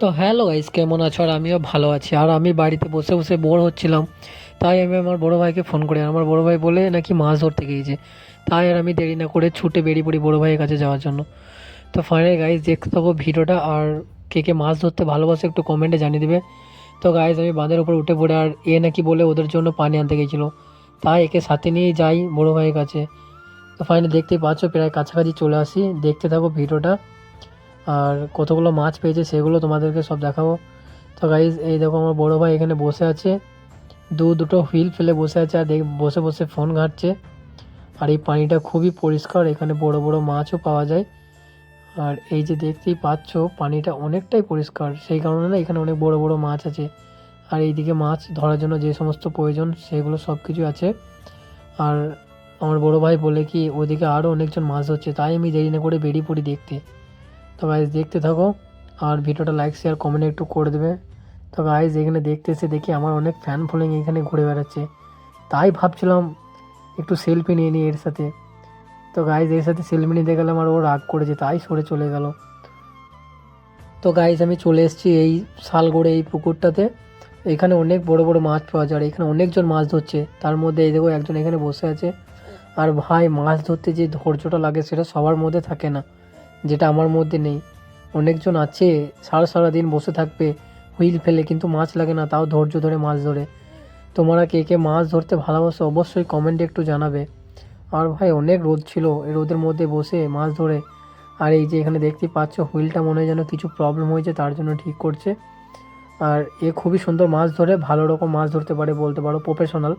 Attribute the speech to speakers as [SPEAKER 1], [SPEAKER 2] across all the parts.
[SPEAKER 1] তো hello guys কেমন আছো? আর আমিও ভালো আছি। আর আমি বাড়িতে বসে বসে বোর হচ্ছিলাম। তাই আমি আমার বড় ভাইকে ফোন করি। আমার বড় ভাই বলে নাকি মাছ ধরতে গিয়েছে। তাই আর আমি দেরি না করে ছুটে বেরিয়ে পড়ি বড় ভাইয়ের কাছে যাওয়ার জন্য। তো ফাইনালি গাইস দেখতে থাকো ভিডিওটা। আর কে কে মাছ ধরতে ভালোবাসে একটু কমেন্টে জানিয়ে দেবে। তো গাইস আমি বাঁধের উপর উঠে পড়ে আর এ নাকি বলে ওদের জন্য পানি আনতে গেছিল তাই একে সাথে নিয়ে যাই বড় ভাইয়ের কাছে। তো ফাইনালি দেখতেই পাচ্ছ, প্রায় কাছাকাছি চলে আসি। দেখতে থাকো ভিডিওটা। আর কতগুলো মাছ পেয়েছে সেগুলো তোমাদেরকে সব দেখাবো। তো গাইজ এই দেখো আমার বড় ভাই এখানে বসে আছে। দু দুটো হুইল ফেলে বসে আছে আর বসে বসে ফোন ঘাঁটছে। আর এই পানিটা খুবই পরিষ্কার, এখানে বড় বড় মাছও পাওয়া যায়। আর এই যে দেখতেই পাচ্ছ, পানিটা অনেকটাই পরিষ্কার। সেই কারণে না এখানে অনেক বড় বড় মাছ আছে। আর এইদিকে মাছ ধরার জন্য যে সমস্ত প্রয়োজন, সেগুলো সব কিছু আছে। আর আমার বড় ভাই বলে কি, ওদিকে আরও অনেকজন মাছ ধরছে, তাই আমি দেরি না করে বেরিয়ে পড়ি দেখতে। তো গাইজ দেখতে থাকো আর ভিডিওটা লাইক শেয়ার কমেন্ট একটু করে দেবে। তো গাইজ এখানে দেখতে এসে দেখি আমার অনেক ফ্যান ফলোয়িং এখানে ঘুরে বেড়াচ্ছে। তাই ভাবছিলাম একটু সেলফি নিয়ে নিই এর সাথে। তো গাইজ এর সাথে সেলফি নিতে গেলাম আর ও রাগ করেছে, তাই সরে চলে গেল। তো গাইজ আমি চলে এসেছি এই শালগড়ে, এই পুকুরটাতে। এখানে অনেক বড় বড় মাছ পাওয়া যায় এখানে অনেকজন মাছ ধরছে। তার মধ্যে এই দেখো একজন এখানে বসে আছে। আর ভাই, মাছ ধরতে যে ধৈর্যটা লাগে, সেটা সবার মধ্যে থাকে না। যেটা আমার মধ্যে নেই। অনেকজন আছে, সারা সারা দিন বসে থাকবে, হুইল ফেলে কিন্তু মাছ লাগে না, তাও ধৈর্য ধরে মাছ ধরে। তোমরা কে কে মাছ ধরতে ভালোবাসো অবশ্যই কমেন্টে একটু জানাবে। আর ভাই, অনেক রোদ ছিল, এই রোদের মধ্যে বসে মাছ ধরে। আর এই যে এখানে দেখতে পাচ্ছ, হুইলটা মনে হয় যেন কিছু প্রবলেম হয়েছে, তার জন্য ঠিক করছে। আর এ খুবই সুন্দর মাছ ধরে, ভালো রকম মাছ ধরতে পারে বলতে পারো প্রফেশনাল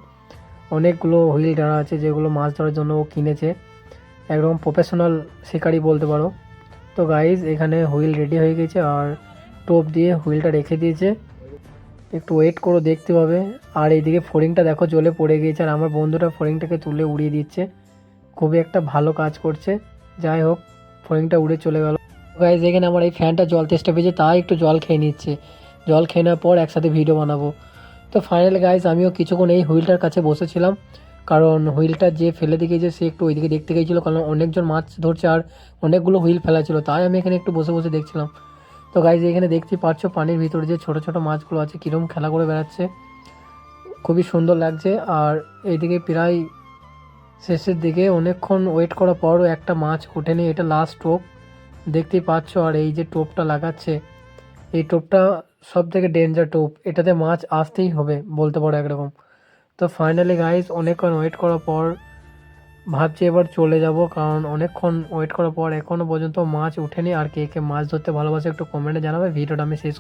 [SPEAKER 1] অনেকগুলো হুইল ধরা আছে যেগুলো মাছ ধরার জন্য ও কিনেছে। একরকম প্রফেশনাল শিকারি বলতে পারো। তো গাইজ এখানে হুইল রেডি হয়ে গেছে আর টোপ দিয়ে হুইলটা রেখে দিয়েছে। একটু ওয়েট করো, দেখতে পাবে আর এইদিকে ফোরিংটা দেখো, জলে পড়ে গিয়েছে আর আমার বন্ধুটা ফোরিংটাকে তুলে উড়িয়ে দিচ্ছে। খুবই একটা ভালো কাজ করছে। যাই হোক, ফোরিংটা উড়ে চলে গেল। গাইজ এখানে আমার এই ফ্যানটা জল তেষ্টা পেয়েছে তাই একটু জল খেয়ে নিচ্ছে। জল খেয়ে নেওয়ার পর একসাথে ভিডিও বানাবো। তো ফাইনাল গাইজ আমিও কিছুক্ষণ এই হুইলটার কাছে বসেছিলাম। কারণ হুইলটা যে ফেলে দিয়ে গিয়েছে সে একটু ওইদিকে দেখতে গিয়েছিল, কারণ অনেকজন মাছ ধরছে আর অনেকগুলো হুইল ফেলা ছিল। তাই আমি এখানে একটু বসে বসে দেখছিলাম। তো গাইজ এখানে দেখতেই পাচ্ছ পানির ভিতরে যে ছোট ছোট মাছগুলো আছে কীরকম খেলা করে বেড়াচ্ছে। খুবই সুন্দর লাগছে। আর এইদিকে প্রায় শেষের দিকে অনেকক্ষণ ওয়েট করার পরও একটা মাছ ওঠেনি। এটা লাস্ট টোপ। দেখতেই পাচ্ছ আর এই যে টোপটা লাগাচ্ছে। এই টোপটা সব থেকে ডেঞ্জার টোপ। এটাতে মাছ আসতেই হবে, বলতে পারো একরকম। তো ফাইনালি গাইজ অনেকক্ষণ ওয়েট করার পর ভাবছি এবার চলে যাব, কারণ অনেকক্ষণ ওয়েট করার পর এখনও পর্যন্ত মাছ উঠেনি আর কে কে মাছ ধরতে ভালোবাসে একটু কমেন্টে জানাবে। ভিডিওটা আমি শেষ